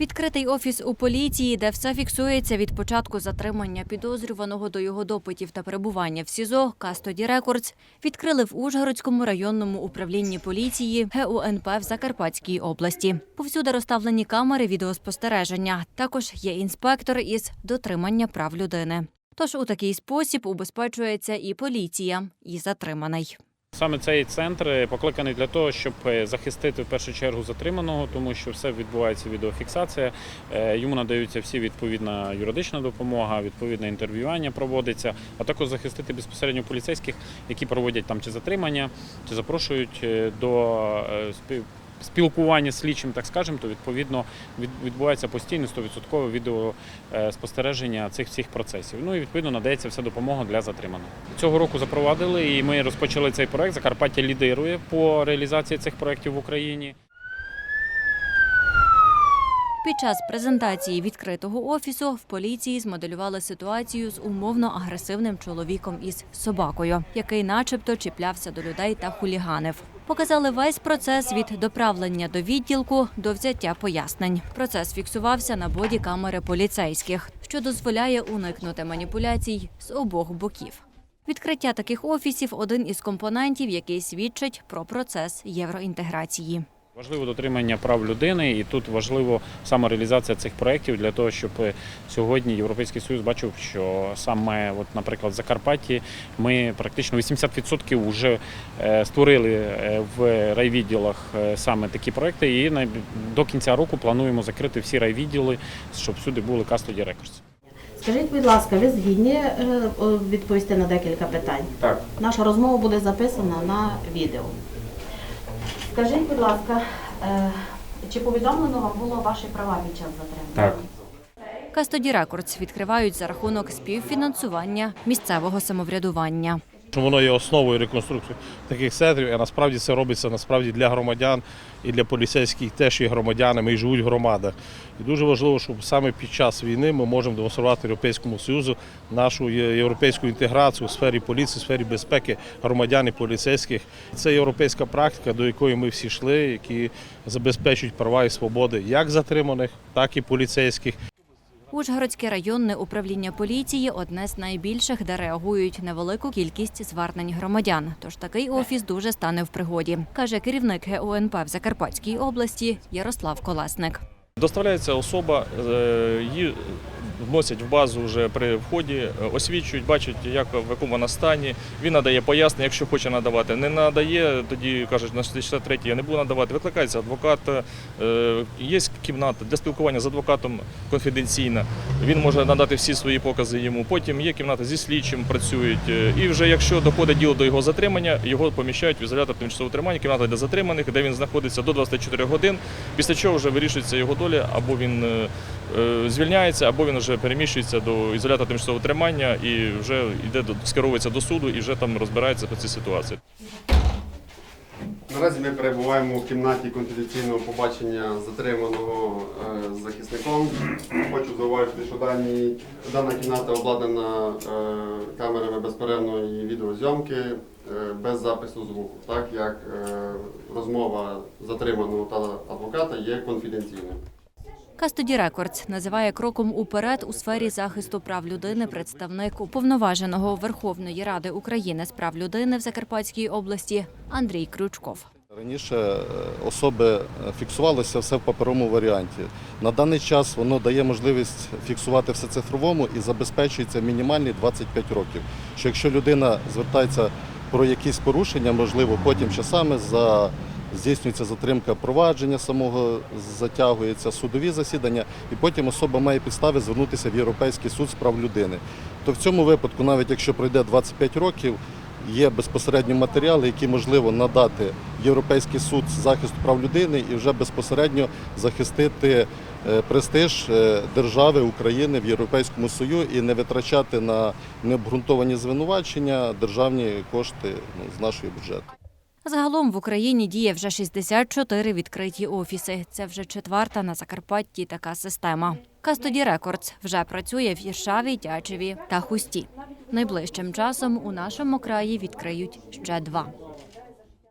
Відкритий офіс у поліції, де все фіксується від початку затримання підозрюваного до його допитів та перебування в СІЗО Кастоді Рекордс, відкрили в Ужгородському районному управлінні поліції ГУНП в Закарпатській області. Повсюди розставлені камери відеоспостереження. Також є інспектор із дотримання прав людини. Тож у такий спосіб убезпечується і поліція, і затриманий. Саме цей центр покликаний для того, щоб е, захистити в першу чергу затриманого, тому що все відбувається відеофіксація. Е, Йому надаються всі відповідна юридична допомога, відповідне інтерв'ювання проводиться, а також захистити безпосередньо поліцейських, які проводять там чи затримання, чи запрошують е, до е, спів- спілкування з слідчим, так скажемо, то відповідно відбувається постійне 100% відеоспостереження цих всіх процесів. Ну і відповідно надається вся допомога для затриманого. Цього року запровадили і ми розпочали цей проект. Закарпаття лідирує по реалізації цих проєктів в Україні. Під час презентації відкритого офісу в поліції змоделювали ситуацію з умовно агресивним чоловіком із собакою, який, начебто, чіплявся до людей та хуліганив. Показали весь процес від доправлення до відділку до взяття пояснень. Процес фіксувався на боді камери поліцейських, що дозволяє уникнути маніпуляцій з обох боків. Відкриття таких офісів один із компонентів, який свідчить про процес євроінтеграції. Важливо дотримання прав людини, і тут важливо саме реалізація цих проєктів для того, щоб е, сьогодні Європейський Союз бачив, що саме, от, наприклад, в Закарпатті ми практично 80% вже е, створили е, в райвідділах саме такі проекти, і на- до кінця року плануємо закрити всі райвідділи, щоб всюди були Custody Records. Скажіть, будь ласка, ви згідні відповісти на декілька питань? Так. Наша розмова буде записана на відео. Скажіть, будь ласка, е, чи повідомлено вам було ваші права під час затримання? Так. Кастоді Рекордс відкривають за рахунок співфінансування місцевого самоврядування. Що воно є основою реконструкції таких центрів, а насправді це робиться насправді для громадян і для поліцейських теж є громадянами і живуть в громадах. І дуже важливо, щоб саме під час війни ми можемо демонструвати Європейському Союзу нашу європейську інтеграцію у сфері поліції, у сфері безпеки громадян і поліцейських. Це європейська практика, до якої ми всі йшли, які забезпечують права і свободи як затриманих, так і поліцейських. Ужгородське районне управління поліції одне з найбільших, де реагують на велику кількість звернень громадян. Тож такий офіс дуже стане в пригоді, каже керівник ГУНП в Закарпатській області Ярослав Колесник. Доставляється особа, е, її вносять в базу вже при вході, е, освічують, бачать, як в якому вона стані. Він надає пояснення, якщо хоче надавати. Не надає, тоді кажуть, на 63 я не буду надавати. Викликається адвокат. е, Є кімната для спілкування з адвокатом конфіденційна. Він може надати всі свої покази йому. Потім є кімната зі слідчим, працюють. Е, І вже якщо доходить діло до його затримання, його поміщають в ізолятор тимчасового тримання, кімната для затриманих, де він знаходиться до 24 годин. Після чого вже вирішується його доля, або він звільняється, або він вже переміщується до ізолятора тимчасового тримання і вже йде скеровується до суду і вже там розбирається по цій ситуації. Наразі ми перебуваємо в кімнаті конфіденційного побачення затриманого е, з захисником. Хочу зауважити, що дані, дана кімната обладнана е, камерами безперервної відеозйомки е, без запису звуку, так як е, розмова затриманого та адвоката є конфіденційною. Кастоді Рекордс називає кроком уперед у сфері захисту прав людини представник уповноваженого Верховної Ради України з прав людини в Закарпатській області Андрій Крючков. Раніше е, особи е, фіксувалося все в паперовому варіанті. На даний час воно дає можливість фіксувати все цифровому і забезпечується мінімальні 25 років. Що якщо людина звертається про якісь порушення, можливо, потім часами за здійснюється затримка провадження самого, затягується судові засідання, і потім особа має підстави звернутися в Європейський суд з прав людини. То в цьому випадку, навіть якщо пройде 25 років, є безпосередньо матеріали, які можливо надати Європейський суд захисту прав людини і вже безпосередньо захистити е, престиж е, держави України в Європейському Союзі і не витрачати на необґрунтовані звинувачення державні кошти ну, з нашого бюджету. Загалом в Україні діє вже 64 відкриті офіси. Це вже четверта на Закарпатті така система. Кастоді Рекордс вже працює в Іршаві, Тячеві та Хусті. Найближчим часом у нашому краї відкриють ще два.